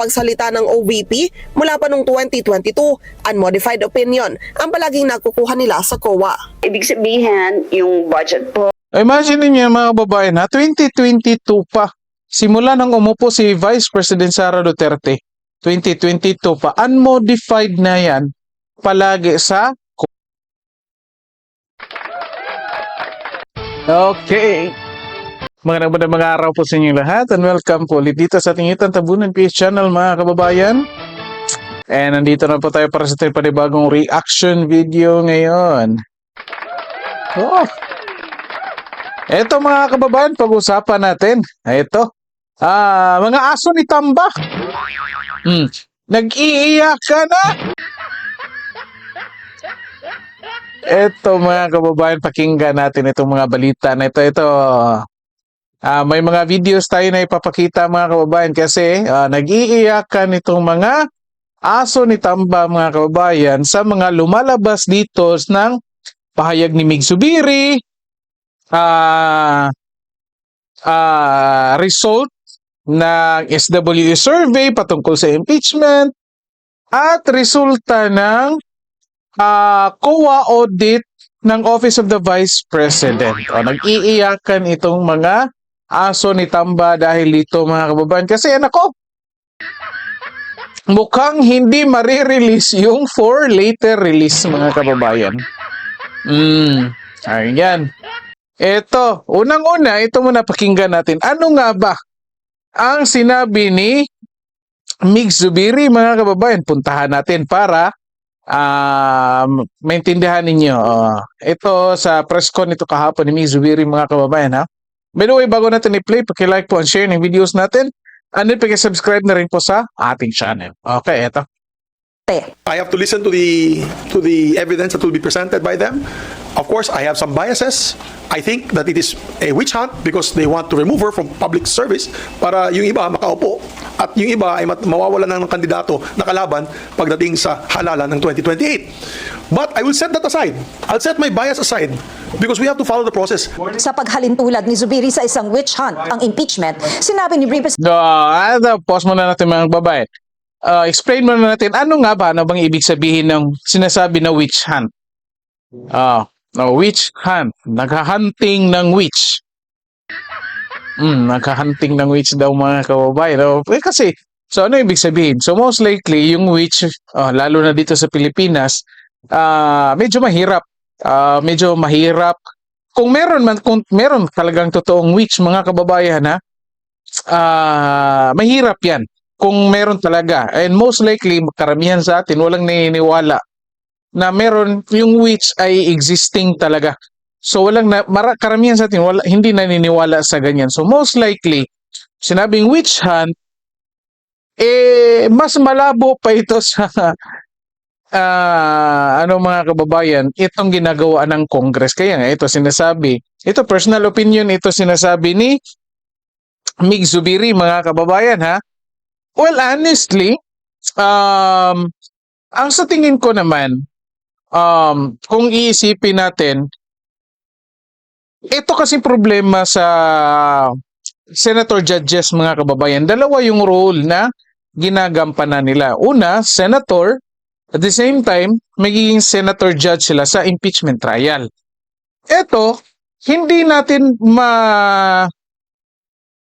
pagsalita ng OVP mula pa noong 2022, unmodified opinion ang palaging nakukuha nila sa COA. Ibig sabihin, yung budget po Imagine niyo mga babae na 2022 pa. Simula nang umupo si Vice President Sara Duterte, 2022 pa. Unmodified na yan palagi sa Okay. Magandang magandang mga araw po sa inyo lahat and welcome po ulit dito sa ating Itan Tabunan PH channel mga kababayan. And nandito na po tayo para sa ating panibagong reaction video ngayon. Oh, Eto mga kababayan, pag-usapan natin. Ito. Ah, mga aso ni Tamba. Hmm. Nag-iiyak ka na. Eto mga kababayan, pakinggan natin itong mga balita na ito. Ito. Ah, may mga videos tayo na ipapakita mga kababayan kasi ah, nag-iiyakan itong mga aso ni Tamba mga kababayan sa mga lumalabas dito ng pahayag ni Mig Subiri, ah ah, result ng SWE survey patungkol sa impeachment at resulta ng ah, COA audit ng Office of the Vice President. O, nag-iiyakan itong mga aso ni Tamba dahil dito mga kababayan. Kasi anak ko, mukhang hindi marirelease yung for later release mga kababayan. Hmm, ayan. Eto, unang-una, ito muna pakinggan natin. Ano nga ba ang sinabi ni Mig Zubiri, mga kababayan? Puntahan natin para um, maintindihan ninyo. Oh, ito sa press con ito kahapon ni Mig Zubiri, mga kababayan. Ha? By the way, bago natin i-play, paki-like po and share ng videos natin. And then paki-subscribe na rin po sa ating channel. Okay, eto. I have to listen to the to the evidence that will be presented by them. Of course, I have some biases. I think that it is a witch hunt because they want to remove her from public service para yung iba makaupo at yung iba ay mawawalan ng kandidato na kalaban pagdating sa halalan ng 2028. But I will set that aside. I'll set my bias aside because we have to follow the process. Sa paghalintulad ni Zubiri sa isang witch hunt, ang impeachment, sinabi ni Representative No, ano, pause muna natin mga babae. Uh, explain muna natin, ano nga ba, ano bang ibig sabihin ng sinasabi na witch hunt? Ah, no, witch hunt. Naghahunting ng witch. Hmm, naghahunting ng witch daw mga kababayan. No? Eh, kasi, so ano ibig sabihin? So most likely, yung witch, ah, lalo na dito sa Pilipinas, ah, medyo mahirap. Ah, medyo mahirap. Kung meron man, kung meron talagang totoong witch, mga kababayan ha, ah mahirap yan kung meron talaga. And most likely, karamihan sa atin, walang naniniwala na meron, yung witch ay existing talaga. So, walang, na, mara, karamihan sa atin, wala, hindi naniniwala sa ganyan. So, most likely, sinabing witch hunt, eh, mas malabo pa ito sa ah ano mga kababayan, itong ginagawa ng Congress. Kaya nga, ito sinasabi, ito personal opinion, ito sinasabi ni Mig Zubiri, mga kababayan, ha? Well, honestly, um, ang sa tingin ko naman, um, kung iisipin natin, ito kasi problema sa senator judges, mga kababayan. Dalawa yung role na ginagampanan nila. Una, senator, at the same time, magiging senator judge sila sa impeachment trial. Ito, hindi natin ma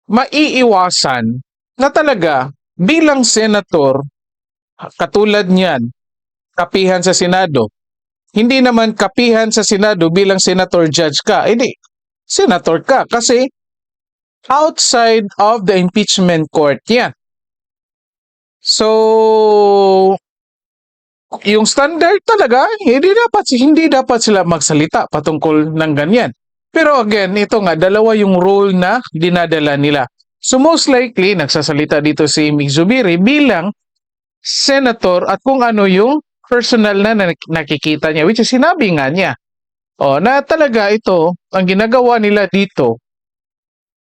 maiiwasan na talaga bilang senator, katulad niyan, kapihan sa Senado, hindi naman kapihan sa Senado bilang senator judge ka. Hindi, senator ka kasi outside of the impeachment court yan. So, yung standard talaga, hindi dapat, hindi dapat sila magsalita patungkol ng ganyan. Pero again, ito nga, dalawa yung role na dinadala nila. So most likely, nagsasalita dito si Mig Zubiri bilang senator at kung ano yung personal na nak- nakikita niya, which is sinabi nga niya. O, na talaga ito, ang ginagawa nila dito,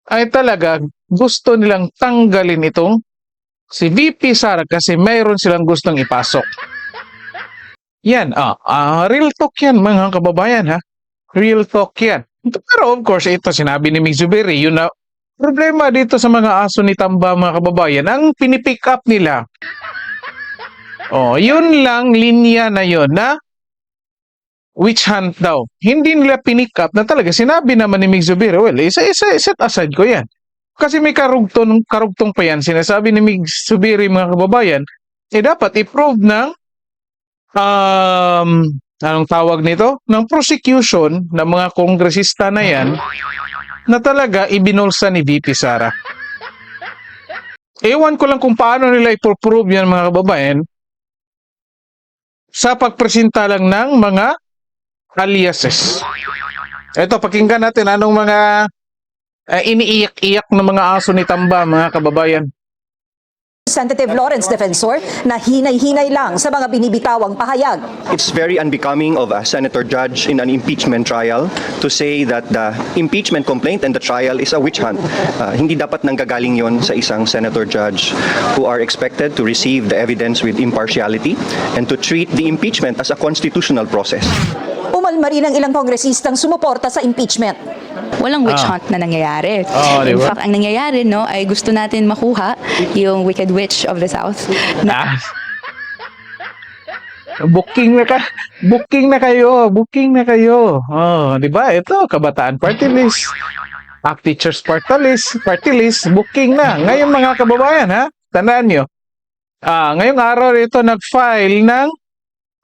ay talaga gusto nilang tanggalin itong si VP Sara kasi mayroon silang gustong ipasok. Yan, ah, ah, real talk yan mga kababayan ha. Real talk yan. Pero of course, ito sinabi ni Mig Zubiri, yun na, Problema dito sa mga aso ni Tamba mga kababayan, ang pinipick up nila. Oh, yun lang linya na yun na witch hunt daw. Hindi nila pinick up na talaga sinabi naman ni Mig Zubiri, well, isa, isa, set aside ko yan. Kasi may karugtong, karugtong pa yan. Sinasabi ni Mig Zubiri mga kababayan, eh dapat i-prove ng um, anong tawag nito? Ng prosecution ng mga kongresista na yan na talaga ibinulsa ni VP Sara. Ewan ko lang kung paano nila ipoprove yan mga kababayan sa pagpresenta lang ng mga aliases. Ito, pakinggan natin anong mga eh, iniiyak-iyak ng mga aso ni Tamba, mga kababayan. Representative Lawrence Defensor na hinay-hinay lang sa mga binibitawang pahayag. It's very unbecoming of a senator judge in an impeachment trial to say that the impeachment complaint and the trial is a witch hunt. Uh, hindi dapat nanggagaling yon sa isang senator judge who are expected to receive the evidence with impartiality and to treat the impeachment as a constitutional process. Umalma rin ang ilang kongresistang sumuporta sa impeachment. Walang witch Ah. hunt na nangyayari. Di In ba? fact, ang nangyayari, no, ay gusto natin makuha yung Wicked Witch of the South. Na, Ah. Booking na ka booking na kayo, booking na kayo. Oh, 'di ba? Ito, Kabataan Party List. Act Teachers Party List, Party List, booking na. Ngayon mga kababayan, ha? Tandaan nyo. Ah, ngayong araw ito nag-file ng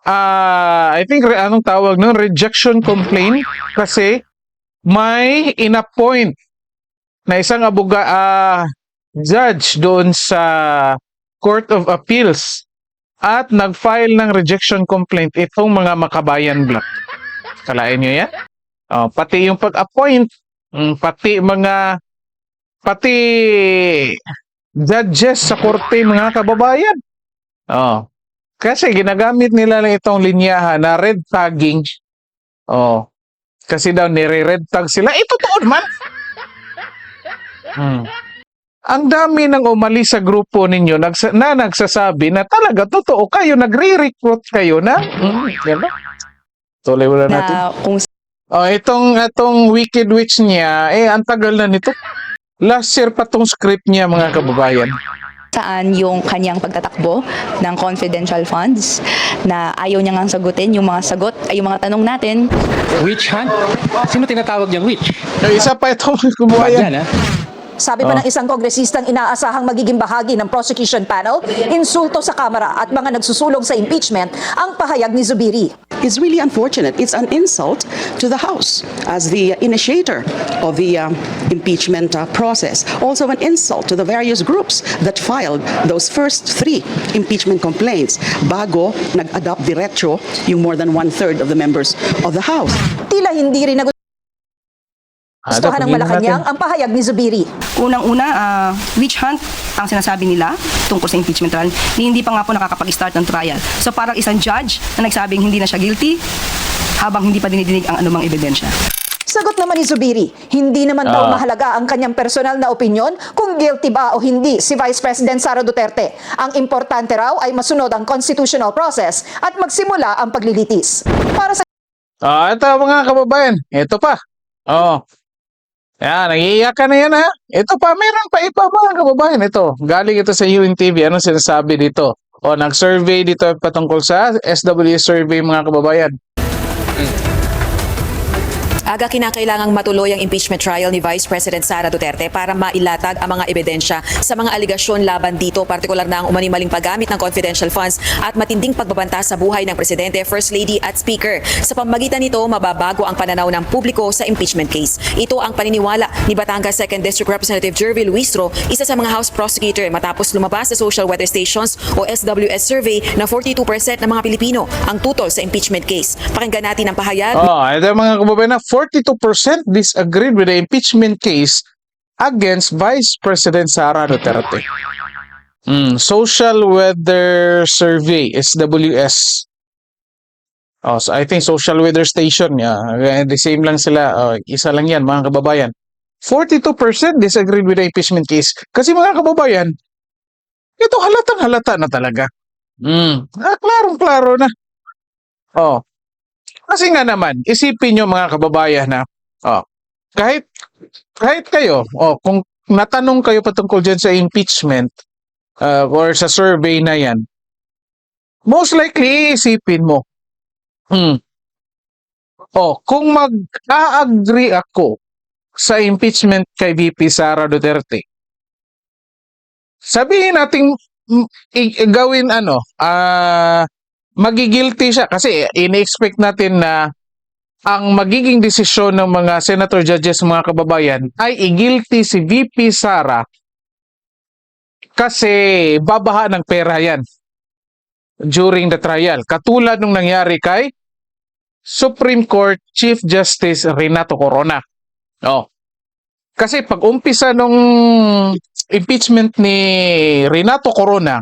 ah, I think re- anong tawag nun, rejection complaint kasi may inappoint na isang abuga ah, judge doon sa Court of Appeals at nag-file ng rejection complaint itong mga makabayan block. Kalain nyo yan? Oh, pati yung pag-appoint, mm, pati mga pati judges sa korte mga kababayan. Oh. Kasi ginagamit nila lang itong linyahan na red tagging. Oh. Kasi daw nire-red tag sila. Ito totoo naman. Hmm ang dami nang umalis sa grupo ninyo nagsa- na nagsasabi na talaga totoo kayo, nagre-recruit kayo na. Mm, yan ba? Tuloy wala natin. na kung Oh, itong itong Wicked Witch niya, eh ang tagal na nito. Last year pa tong script niya mga kababayan. Saan yung kanyang pagtatakbo ng confidential funds na ayaw niya nga sagutin yung mga sagot ay yung mga tanong natin Witch hunt? Sino tinatawag niyang witch? Isa pa itong kababayan. Yan, ha? Sabi pa ng isang kongresistang inaasahang magiging bahagi ng prosecution panel, insulto sa Kamara at mga nagsusulong sa impeachment ang pahayag ni Zubiri. Is really unfortunate. It's an insult to the House as the initiator of the um, impeachment uh, process. Also, an insult to the various groups that filed those first three impeachment complaints bago nag-adopt diretso yung more than one-third of the members of the House. Tila hindi rin Nagustuhan ng Malacanang ang pahayag ni Zubiri. Unang-una, ah, witch hunt ang sinasabi nila tungkol sa impeachment trial. Ni Hindi pa nga po nakakapag-start ng trial. So parang isang judge na nagsabing hindi na siya guilty habang hindi pa dinidinig ang anumang ebidensya. Sagot naman ni Zubiri, hindi naman daw Ah. mahalaga ang kanyang personal na opinyon kung guilty ba o hindi si Vice President Sara Duterte. Ang importante raw ay masunod ang constitutional process at magsimula ang paglilitis. Para sa Ah, ito mga kababayan. Ito pa. Oh. Yan, nag-iiyak ka na yan ha. Ito pa, meron pa iba mga kababayan. Ito, galing ito sa UNTV. Anong sinasabi dito? O, nag-survey dito patungkol sa SWS survey mga kababayan. Aga kinakailangang matuloy ang impeachment trial ni Vice President Sara Duterte para mailatag ang mga ebidensya sa mga aligasyon laban dito, partikular na ang umanimaling paggamit ng confidential funds at matinding pagbabanta sa buhay ng Presidente, First Lady at Speaker. Sa pamagitan nito, mababago ang pananaw ng publiko sa impeachment case. Ito ang paniniwala ni Batangas 2nd District Representative Jervy Luistro, isa sa mga House Prosecutor matapos lumabas sa Social Weather Stations o SWS survey na 42% ng mga Pilipino ang tutol sa impeachment case. Pakinggan natin ang pahayag Oh, ito mga kababayan na 42% disagreed with the impeachment case against Vice President Sara Duterte. Mm, Social Weather Survey, SWS. Oh, so I think Social Weather Station, yeah. eh, The same lang sila. Oh, isa lang yan, mga kababayan. 42% disagreed with the impeachment case. Kasi mga kababayan, ito halatang halata na talaga. Mm, ah, klarong-klaro na. Oh, kasi nga naman, isipin nyo mga kababayan na, oh, kahit, kahit kayo, oh, kung natanong kayo patungkol dyan sa impeachment uh, or sa survey na yan, most likely iisipin mo, hmm, oh, kung mag-agree ako sa impeachment kay VP Sara Duterte, sabihin natin mm, i- gawin ano, ah, magigilty siya kasi ini-expect natin na ang magiging desisyon ng mga senator judges mga kababayan ay igilty si VP Sara kasi babaha ng pera yan during the trial. Katulad nung nangyari kay Supreme Court Chief Justice Renato Corona. Oh. Kasi pag umpisa nung impeachment ni Renato Corona,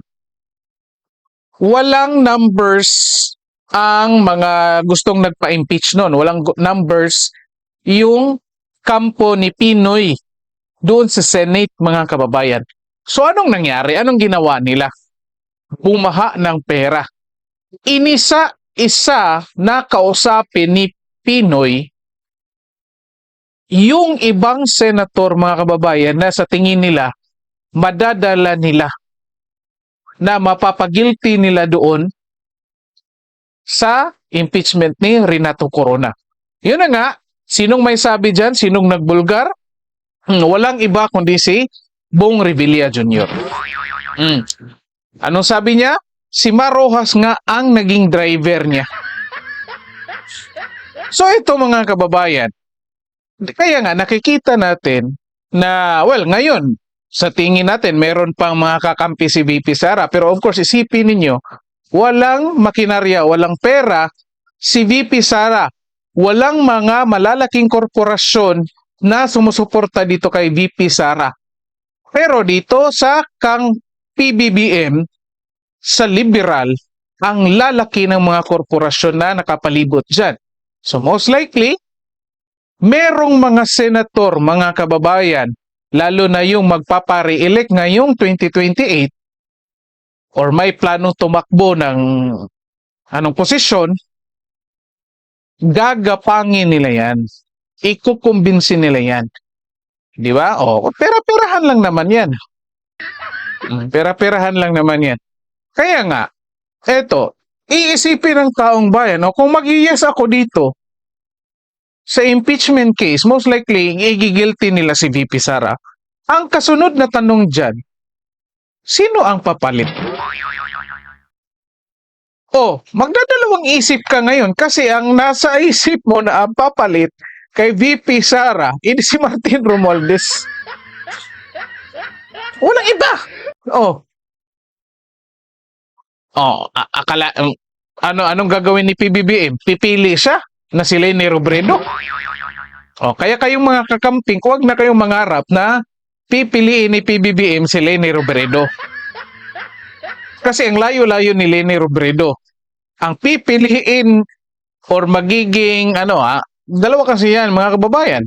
walang numbers ang mga gustong nagpa-impeach noon. Walang numbers yung kampo ni Pinoy doon sa Senate, mga kababayan. So anong nangyari? Anong ginawa nila? Bumaha ng pera. Inisa-isa na kausapin ni Pinoy yung ibang senator, mga kababayan, na sa tingin nila, madadala nila na mapapagilty nila doon sa impeachment ni Renato Corona. Yun na nga, sinong may sabi dyan, sinong nagbulgar? Hmm, walang iba kundi si Bong Revilla Jr. Hmm. Anong sabi niya? Si Marojas nga ang naging driver niya. So ito mga kababayan, kaya nga nakikita natin na, well, ngayon, sa tingin natin, meron pang mga kakampi si VP Sara. Pero of course, isipin ninyo, walang makinarya, walang pera si VP Sara. Walang mga malalaking korporasyon na sumusuporta dito kay VP Sara. Pero dito sa kang PBBM, sa liberal, ang lalaki ng mga korporasyon na nakapalibot dyan. So most likely, merong mga senator, mga kababayan, lalo na yung magpapare-elect ngayong 2028 or may planong tumakbo ng anong posisyon, gagapangin nila yan. Ikukumbinsin nila yan. Di ba? O, pera-perahan lang naman yan. Mm, Pera-perahan lang naman yan. Kaya nga, eto, iisipin ng taong bayan, o kung mag-yes ako dito, sa impeachment case, most likely, igigilty nila si VP Sara. Ang kasunod na tanong dyan, sino ang papalit? Oh, magdadalawang isip ka ngayon kasi ang nasa isip mo na ang papalit kay VP Sara, hindi si Martin Romualdez. Walang iba. Oh. Oh, akala ano anong gagawin ni PBBM? Pipili siya na si Leni Robredo. Oh, kaya kayong mga kakamping, huwag na kayong mangarap na pipiliin ni PBBM si Leni Robredo. Kasi ang layo-layo ni Leni Robredo. Ang pipiliin or magiging ano ah, dalawa kasi yan mga kababayan.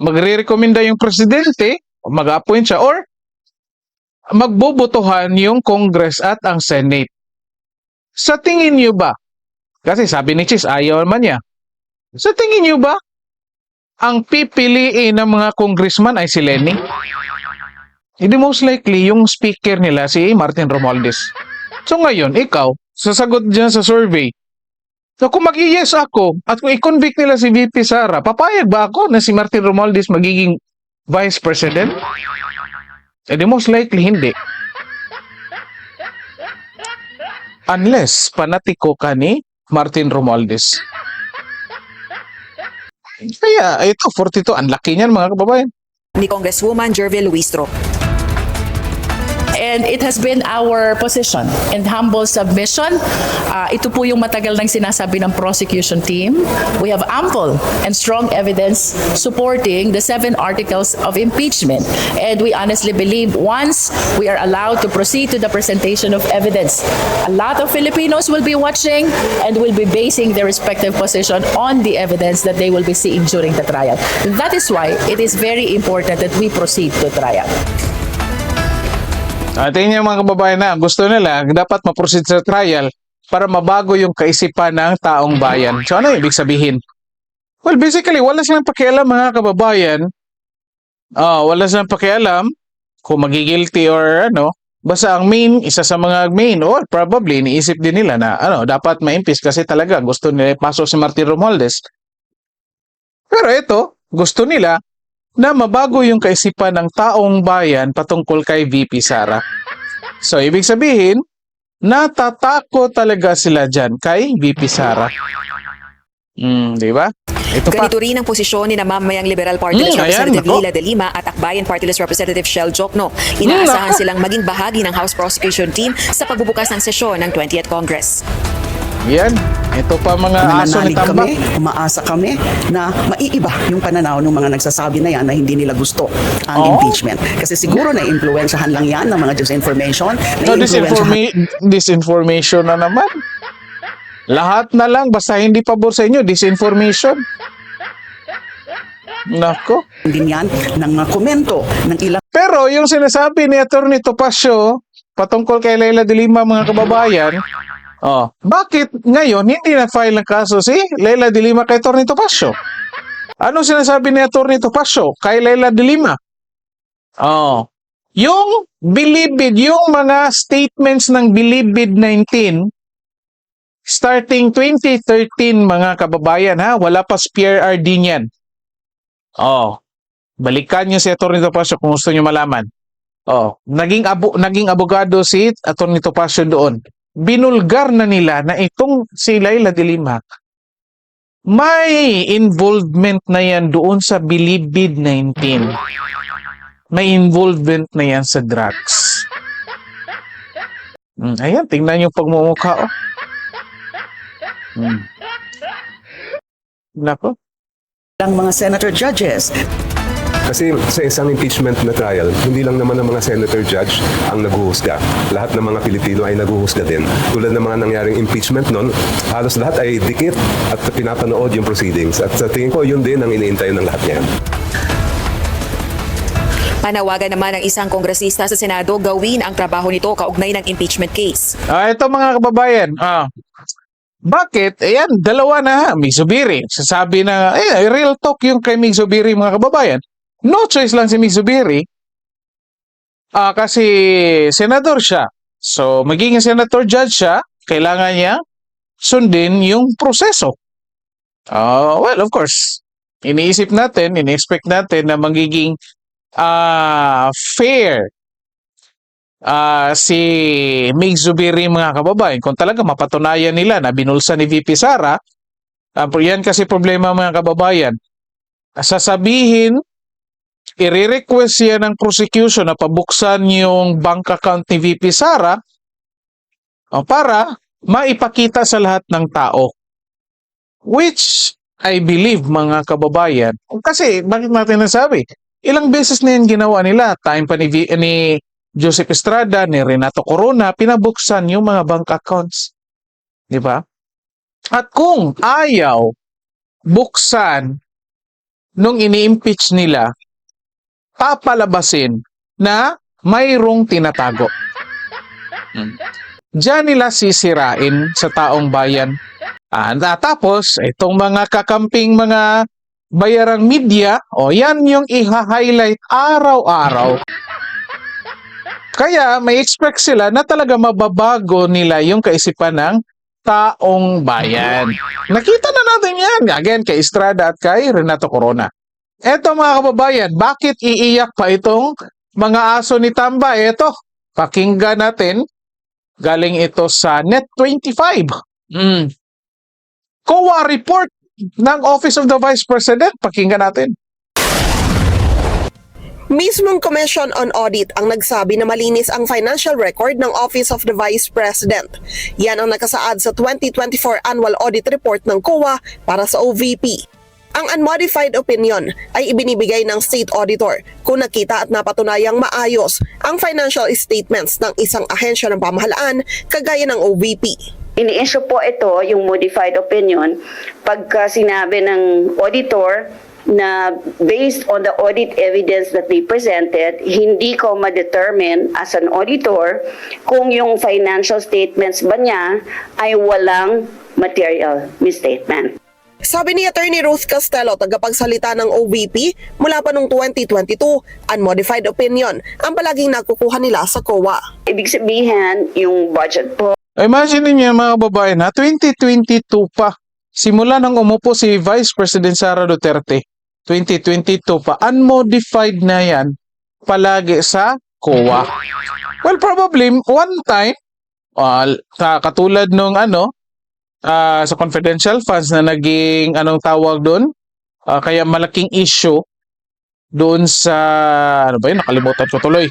Magre-recommenda yung presidente, o mag-appoint siya or magbobotohan yung Congress at ang Senate. Sa tingin niyo ba? Kasi sabi ni Chis, ayaw naman niya. Sa tingin niyo ba, ang pipiliin ng mga congressman ay si Lenny? Hindi most likely yung speaker nila si Martin Romualdez. So ngayon, ikaw, sasagot dyan sa survey, So kung mag-yes ako at kung i-convict nila si VP Sara, papayag ba ako na si Martin Romualdez magiging Vice President? Eh most likely hindi. Unless panatiko ka ni Martin Romualdez. Kaya ito, 42, ang laki niyan mga kababayan. Ni Congresswoman Jervil Luistro. And it has been our position and humble submission. Uh, ito po yung matagal nang sinasabi ng prosecution team. We have ample and strong evidence supporting the seven articles of impeachment. And we honestly believe once we are allowed to proceed to the presentation of evidence, a lot of Filipinos will be watching and will be basing their respective position on the evidence that they will be seeing during the trial. That is why it is very important that we proceed to trial. At yun yung mga kababayan na gusto nila dapat ma-proceed sa trial para mabago yung kaisipan ng taong bayan. So ano ibig sabihin? Well, basically, wala silang pakialam mga kababayan. Ah, wala silang pakialam kung magigilty or ano, basta ang main, isa sa mga main, or probably iniisip din nila na ano, dapat ma-impeach kasi talaga gusto nila ipasok si Martin Romualdez. Pero ito, gusto nila na mabago yung kaisipan ng taong bayan patungkol kay VP Sara. So, ibig sabihin, natatakot talaga sila dyan kay VP Sara. Hmm, di ba? Ito pa. Ganito rin ang posisyon ni na mamayang Liberal Party List Hmm, ayan, Representative nako. Lila de Lima at Akbayan Party List Representative Shell Jokno. Inaasahan nako. silang maging bahagi ng House Prosecution Team sa pagbubukas ng sesyon ng 20th Congress. Yan. Ito pa mga aso ni Tambak. kami, umaasa kami na maiiba yung pananaw ng mga nagsasabi na yan na hindi nila gusto ang Oo. impeachment. Kasi siguro na influensyahan lang yan ng mga disinformation. So, Na-influensyahan disinforma- disinformation na naman. Lahat na lang, basta hindi pabor sa inyo, disinformation. Nako. din yan ng mga komento ng ilang Pero yung sinasabi ni Atty. Topacio patungkol kay Leila de Lima mga kababayan, oh, bakit ngayon hindi na-file ng kaso si Leila de Lima kay Atty. Topacio? Ano sinasabi ni Atty. Topacio kay Leila de Lima? Oh, yung bilibid, yung mga statements ng bilibid 19 starting 2013 mga kababayan ha, wala pa PRRD niyan. Oh, balikan niyo si Atty. Topacio kung gusto niyo malaman. Oh, naging abo, naging abogado si Atty. Topacio doon. Binulgar na nila na itong si Laila de Lima may involvement na yan doon sa Bilibid 19. May involvement na yan sa drugs. Hmm, ayan, tingnan yung pagmumukha, oh. Hmm. Nako. lang mga senator judges. Kasi sa isang impeachment na trial, hindi lang naman ang mga senator judge ang naguhusga. Lahat ng mga Pilipino ay naguhusga din. Tulad ng mga nangyaring impeachment noon, halos lahat ay dikit at pinapanood yung proceedings. At sa tingin ko, yun din ang iniintay ng lahat ngayon. Panawagan naman ng isang kongresista sa Senado gawin ang trabaho nito kaugnay ng impeachment case. Ah, ito mga kababayan. Ah. Bakit? Ayan, dalawa na. Mig Zubiri. Sasabi na, eh, real talk yung kay Mig Zubiri mga kababayan. No choice lang si Mig Zubiri. Ah, kasi senador siya. So, magiging senator judge siya, kailangan niya sundin yung proseso. Ah, well, of course. Iniisip natin, ini-expect natin na magiging ah fair ah si Mig Zubiri mga kababayan, kung talaga mapatunayan nila na binulsa ni VP Sara, ah, yan kasi problema mga kababayan, sasabihin, i-request yan ng prosecution na pabuksan yung bank account ni VP Sara para maipakita sa lahat ng tao. Which I believe mga kababayan, kasi bakit natin nasabi? Ilang beses na yan ginawa nila. Time pa ni, V- ni Joseph Estrada, ni Renato Corona, pinabuksan yung mga bank accounts. Di ba? At kung ayaw buksan nung ini-impeach nila, papalabasin na mayroong tinatago. Hmm. Diyan nila sisirain sa taong bayan. Ah, tapos, itong mga kakamping mga bayarang media, o yan yung iha-highlight araw-araw. Kaya may expect sila na talaga mababago nila yung kaisipan ng taong bayan. Nakita na natin yan. Again, kay Estrada at kay Renato Corona. Eto mga kababayan, bakit iiyak pa itong mga aso ni Tamba? Eto, pakinggan natin. Galing ito sa Net25. Mm. COA report ng Office of the Vice President. Pakinggan natin. Mismong Commission on Audit ang nagsabi na malinis ang financial record ng Office of the Vice President. Yan ang nakasaad sa 2024 Annual Audit Report ng COA para sa OVP. Ang unmodified opinion ay ibinibigay ng state auditor kung nakita at napatunayang maayos ang financial statements ng isang ahensya ng pamahalaan kagaya ng OVP. Ini-issue po ito, yung modified opinion, pagka sinabi ng auditor na based on the audit evidence that they presented, hindi ko ma-determine as an auditor kung yung financial statements ba niya ay walang material misstatement. Sabi ni Attorney Ruth Castello, tagapagsalita ng OVP, mula pa noong 2022, unmodified opinion ang palaging nakukuha nila sa COA. Ibig sabihin, yung budget po Imagine niyo mga babae na 2022 pa. Simula nang umupo si Vice President Sara Duterte, 2022 pa. Unmodified na yan palagi sa COA. Well, probably one time, uh, katulad nung ano, ah, sa confidential funds na naging anong tawag doon, Ah, kaya malaking issue doon sa, ano ba yun, nakalimutan ko tuloy.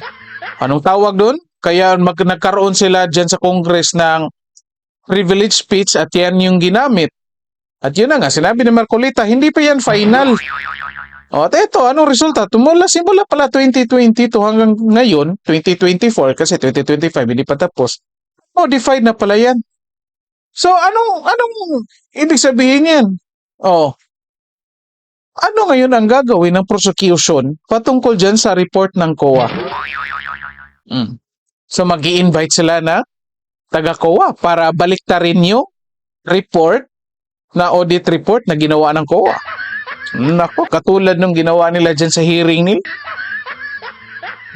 Anong tawag doon? Kaya mag, nagkaroon sila dyan sa Congress ng privilege speech at yan yung ginamit. At yun na nga, sinabi ni Marcolita, hindi pa yan final. O, at ito, anong resulta? Tumula, simula pala 2022 hanggang ngayon, 2024, kasi 2025 hindi pa tapos, modified na pala yan. So, anong, anong ibig sabihin yan? Oh, ano ngayon ang gagawin ng prosecution patungkol dyan sa report ng COA? Mm. So mag invite sila na taga-COA para baliktarin yung report na audit report na ginawa ng COA. Nako, katulad nung ginawa nila dyan sa hearing nila.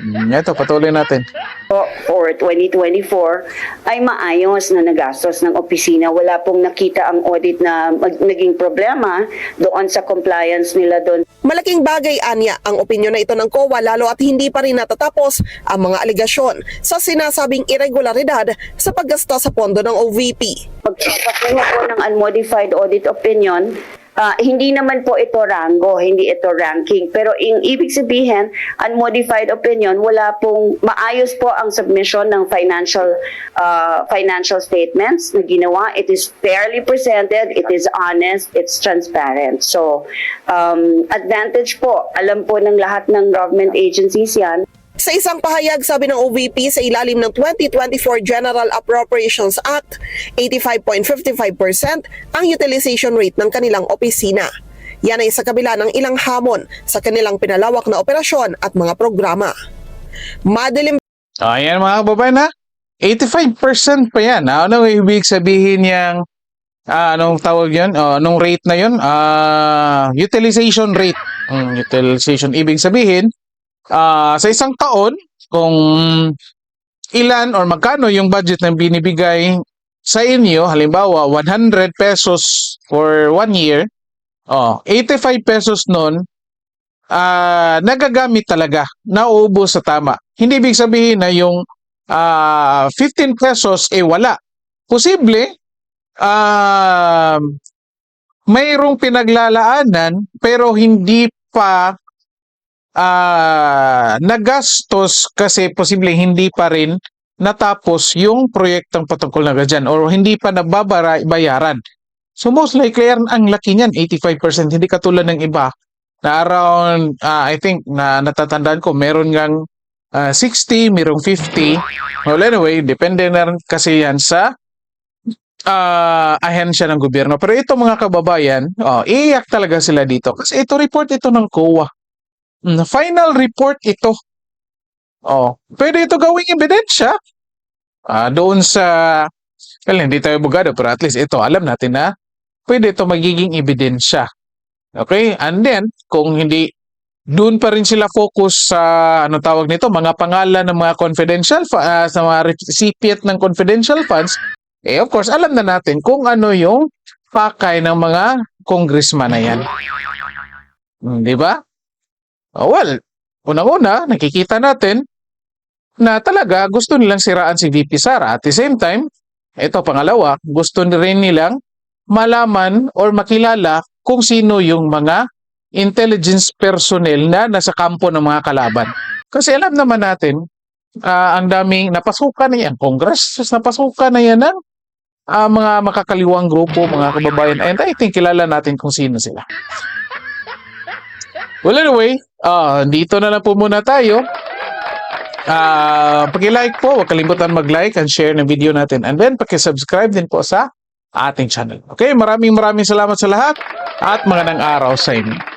Ito, patuloy natin. for 2024 ay maayos na nagastos ng opisina. Wala pong nakita ang audit na mag- naging problema doon sa compliance nila doon. Malaking bagay anya ang opinyon na ito ng COA lalo at hindi pa rin natatapos ang mga aligasyon sa sinasabing irregularidad sa paggasta sa pondo ng OVP. Pagpapakuha po ng unmodified audit opinion, ah, hindi naman po ito rango, hindi ito ranking. Pero yung ibig sabihin, unmodified opinion, wala pong maayos po ang submission ng financial ah, financial statements na ginawa. It is fairly presented, it is honest, it's transparent. So, um, advantage po, alam po ng lahat ng government agencies yan. Sa isang pahayag, sabi ng OVP sa ilalim ng 2024 General Appropriations Act, 85.55% ang utilization rate ng kanilang opisina. Yan ay sa kabila ng ilang hamon sa kanilang pinalawak na operasyon at mga programa. Madilim Ayan mga babae na, 85% pa yan. Ano ibig sabihin niyang, ah, anong tawag yun? Ah, anong rate na yun? Ah, utilization rate. Mm, utilization. Ibig sabihin, ah, sa isang taon, kung ilan or magkano yung budget na binibigay sa inyo, halimbawa 100 pesos for one year, oh, 85 pesos nun, ah nagagamit talaga, nauubos sa tama. Hindi ibig sabihin na yung ah 15 pesos eh wala. Posible ah mayroong pinaglalaanan pero hindi pa ah nagastos kasi posible hindi pa rin natapos yung proyektong patungkol na ganyan or hindi pa nababayaran. So most likely ang laki niyan, 85%, hindi katulad ng iba na around, ah, I think, na natatandaan ko, meron ngang ah, 60, merong 50. Well, anyway, depende na rin kasi yan sa ah, ahensya ng gobyerno. Pero ito mga kababayan, oh, iiyak talaga sila dito. Kasi ito report ito ng COA. Mm, Final report ito. Oh, pwede ito gawing ebidensya. Ah, doon sa, well, hindi tayo abogado, pero at least ito, alam natin na pwede ito magiging ebidensya. Okay? And then, kung hindi, doon pa rin sila focus sa, ano tawag nito, mga pangalan ng mga confidential, ah, sa mga recipient ng confidential funds, eh of course, alam na natin kung ano yung pakay ng mga congressman na yan. Hmm, Di ba? Oh, well, unang-una, nakikita natin na talaga gusto nilang siraan si VP Sara. At the same time, ito pangalawa, gusto rin nilang malaman or makilala kung sino yung mga intelligence personnel na nasa kampo ng mga kalaban. Kasi alam naman natin, ah, ang daming napasukan na yan, Congress, napasukan na yan ng ah, mga makakaliwang grupo, mga kababayan. And I think kilala natin kung sino sila. Well, anyway, ah, dito na lang po muna tayo. Ah, paki-like po, huwag kalimutan mag-like and share ng video natin. And then paki-subscribe din po sa ating channel. Okay, maraming maraming salamat sa lahat at magandang araw sa inyo.